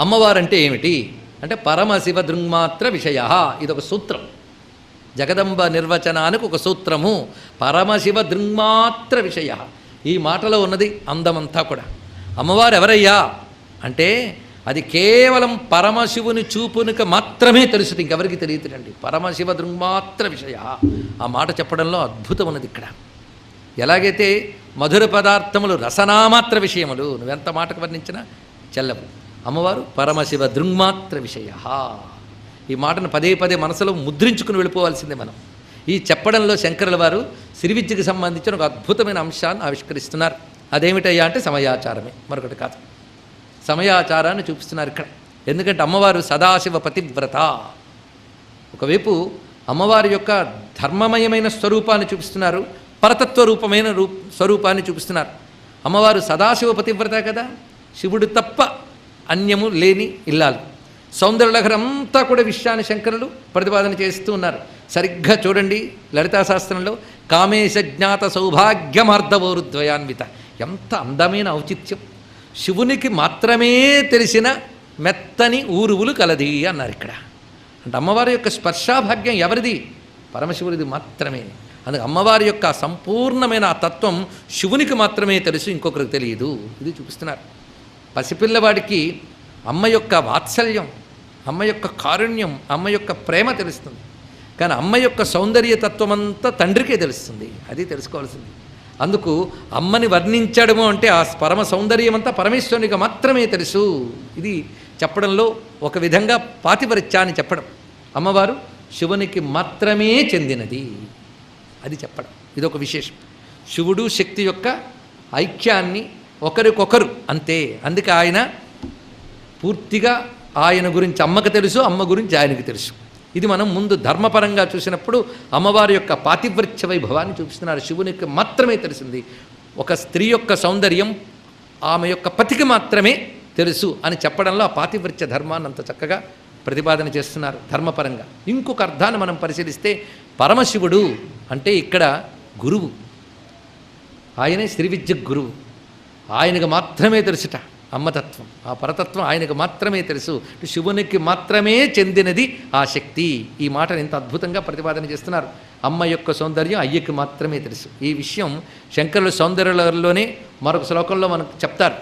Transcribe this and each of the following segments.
అమ్మవారంటే ఏమిటి? అంటే పరమశివ దృంగ్మాత్ర విషయ. ఇదొక సూత్రం. జగదంబ నిర్వచనానికి ఒక సూత్రము. పరమశివ దృంగ్మాత్ర విషయ. ఈ మాటలో ఉన్నది అందమంతా కూడా. అమ్మవారు ఎవరయ్యా అంటే అది కేవలం పరమశివుని చూపునికి మాత్రమే తెలుసు ఇంకెవరికి తెలియదులండి. పరమశివ దృంగ్మాత్ర విషయ. ఆ మాట చెప్పడంలో అద్భుతం ఉన్నది ఇక్కడ. ఎలాగైతే మధుర పదార్థములు రసనామాత్ర విషయములు. నువ్వెంత మాటకు వర్ణించినా చెల్లవు. అమ్మవారు పరమశివ దృంగ్మాత్ర విషయ. ఈ మాటను పదే పదే మనసులో ముద్రించుకుని వెళ్ళిపోవాల్సిందే మనం. ఈ చెప్పడంలో శంకరుల వారు సిరివిద్యకు సంబంధించిన ఒక అద్భుతమైన అంశాన్ని ఆవిష్కరిస్తున్నారు. అదేమిటయ్యా అంటే సమయాచారమే. మరొకటి కాదు. సమయాచారాన్ని చూపిస్తున్నారు ఇక్కడ. ఎందుకంటే అమ్మవారు సదాశివ పతివ్రత. ఒకవైపు అమ్మవారి యొక్క ధర్మమయమైన స్వరూపాన్ని చూపిస్తున్నారు. పరతత్వ రూపమైన రూ స్వరూపాన్ని చూపిస్తున్నారు. అమ్మవారు సదాశివ పతివ్రత కదా? శివుడు తప్ప అన్యము లేని ఇల్లాలు. సౌందర్యలహరి అంతా కూడా విషయాన్ని శంకరులు ప్రతిపాదన చేస్తూ ఉన్నారు. సరిగ్గా చూడండి లలితాశాస్త్రంలో కామేశ జ్ఞాత సౌభాగ్యమార్ధవోరుద్వయాన్విత. ఎంత అందమైన ఔచిత్యం. శివునికి మాత్రమే తెలిసిన మెత్తని ఊరువులు కలది అన్నారు ఇక్కడ. అంటే అమ్మవారి యొక్క స్పర్శాభాగ్యం ఎవరిది? పరమశివుడిది మాత్రమే. అందుకే అమ్మవారి యొక్క సంపూర్ణమైన ఆ తత్వం శివునికి మాత్రమే తెలుసు ఇంకొకరికి తెలియదు. ఇది చూపిస్తున్నారు. పసిపిల్లవాడికి అమ్మ యొక్క వాత్సల్యం అమ్మ యొక్క కారుణ్యం అమ్మ యొక్క ప్రేమ తెలుస్తుంది. కానీ అమ్మ యొక్క సౌందర్య తత్వం అంతా తండ్రికే తెలుస్తుంది. అది తెలుసుకోవాల్సింది. అందుకు అమ్మని వర్ణించడము అంటే ఆ పరమ సౌందర్యం అంతా పరమేశ్వరునికి మాత్రమే తెలుసు. ఇది చెప్పడంలో ఒక విధంగా పాతిపరిత్యాన్ని చెప్పడం. అమ్మవారు శివునికి మాత్రమే చెందినది. అది చెప్పడం. ఇదొక విశేషం. శివుడు శక్తి యొక్క ఐక్యాన్ని ఒకరికొకరు అంతే. అందుకే ఆయన పూర్తిగా ఆయన గురించి అమ్మకు తెలుసు అమ్మ గురించి ఆయనకు తెలుసు. ఇది మనం ముందు ధర్మపరంగా చూసినప్పుడు అమ్మవారి యొక్క పాతివ్రత్య వైభవాన్ని చూపిస్తున్నారు. శివునికి మాత్రమే తెలిసింది. ఒక స్త్రీ యొక్క సౌందర్యం ఆమె యొక్క పతికి మాత్రమే తెలుసు అని చెప్పడంలో ఆ పాతివ్రత్య ధర్మాన్ని అంత చక్కగా ప్రతిపాదన చేస్తున్నారు ధర్మపరంగా. ఇంకొక అర్థాన్ని మనం పరిశీలిస్తే పరమశివుడు అంటే ఇక్కడ గురువు. ఆయనే శ్రీ విద్య గురువు. ఆయనకు మాత్రమే తెలుసుట అమ్మతత్వం. ఆ పరతత్వం ఆయనకు మాత్రమే తెలుసు. శివునికి మాత్రమే చెందినది ఆ శక్తి. ఈ మాటను ఇంత అద్భుతంగా ప్రతిపాదన చేస్తున్నారు. అమ్మ యొక్క సౌందర్యం అయ్యకి మాత్రమే తెలుసు. ఈ విషయం శంకరుల సౌందర్యంలోనే మరొక శ్లోకంలో మనకు చెప్తారు.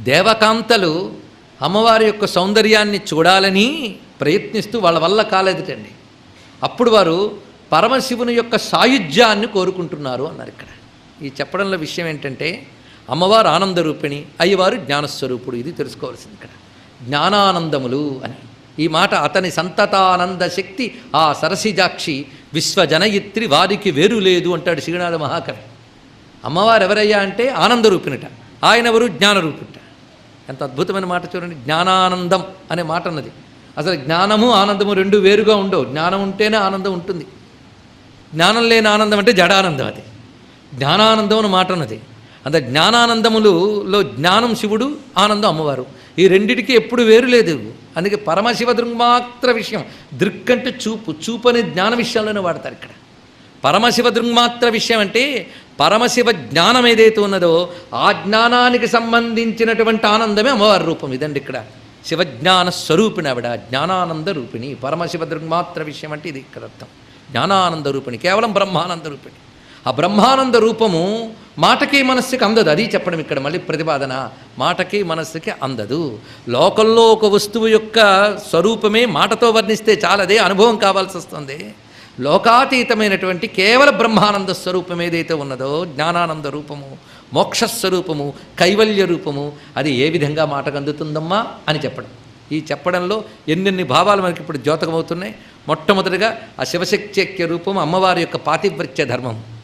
దేవకాంతలు అమ్మవారి యొక్క సౌందర్యాన్ని చూడాలని ప్రయత్నిస్తూ వాళ్ళ వల్ల కాలేదుటండి. అప్పుడు వారు పరమశివుని యొక్క సాయుధ్యాన్ని కోరుకుంటున్నారు అన్నారు ఇక్కడ. ఈ చెప్పడంలో విషయం ఏంటంటే అమ్మవారు ఆనందరూపిణి అయ్యవారు జ్ఞానస్వరూపుడు ఇది తెలుసుకోవాల్సింది ఇక్కడ. జ్ఞానానందములు అని. ఈ మాట అతని సంతతానంద శక్తి ఆ సరసిజాక్షి విశ్వజనయిత్రి వారికి వేరు లేదు అంటాడు శ్రీనాథ మహాకవి. అమ్మవారు ఎవరయ్యా అంటే ఆనందరూపిణిట. ఆయన ఎవరు? జ్ఞానరూపిట. ఎంత అద్భుతమైన మాట చూడండి. జ్ఞానానందం అనే మాట అన్నది. అసలు జ్ఞానము ఆనందము రెండు వేరుగా ఉండవు. జ్ఞానం ఉంటేనే ఆనందం ఉంటుంది. జ్ఞానం లేని ఆనందం అంటే జడానందం అది. జ్ఞానానందం అని మాట ఉన్నది అంత జ్ఞానానందములులో జ్ఞానం శివుడు ఆనందం అమ్మవారు. ఈ రెండిటికి ఎప్పుడు వేరు లేదు. అందుకే పరమశివ దృంగ్మాత్ర విషయం దృక్ అంటే చూపు చూపు అనే జ్ఞాన విషయంలోనే వాడతారు ఇక్కడ. పరమశివ దృంగ్మాత్ర విషయం అంటే పరమశివ జ్ఞానం ఏదైతే ఉన్నదో ఆ జ్ఞానానికి సంబంధించినటువంటి ఆనందమే అమ్మవారి రూపం. ఇదండి ఇక్కడ. శివజ్ఞాన స్వరూపిణి ఆవిడ జ్ఞానానంద రూపిణి. పరమశివ దృంగ్మాత్ర విషయం అంటే ఇది ఇక్కడ అర్థం. జ్ఞానానంద రూపిణి కేవలం బ్రహ్మానంద రూపిణి. ఆ బ్రహ్మానంద రూపము మాటకి మనస్సుకి అందదు. అది చెప్పడం ఇక్కడ మళ్ళీ ప్రతిపాదన. మాటకి మనస్సుకి అందదు. లోకంలో ఒక వస్తువు యొక్క స్వరూపమే మాటతో వర్ణిస్తే చాలదే అనుభవం కావాల్సి వస్తుంది. లోకాతీతమైనటువంటి కేవల బ్రహ్మానంద స్వరూపం ఏదైతే ఉన్నదో జ్ఞానానంద రూపము మోక్షస్వరూపము కైవల్య రూపము అది ఏ విధంగా మాటకు అందుతుందమ్మా అని చెప్పడం. ఈ చెప్పడంలో ఎన్నెన్ని భావాలు మనకి ఇప్పుడు ద్యోతకమవుతున్నాయి మొట్టమొదటిగా ఆ శివశక్త్యక్య రూపం అమ్మవారి యొక్క పాతివ్రత్య ధర్మం.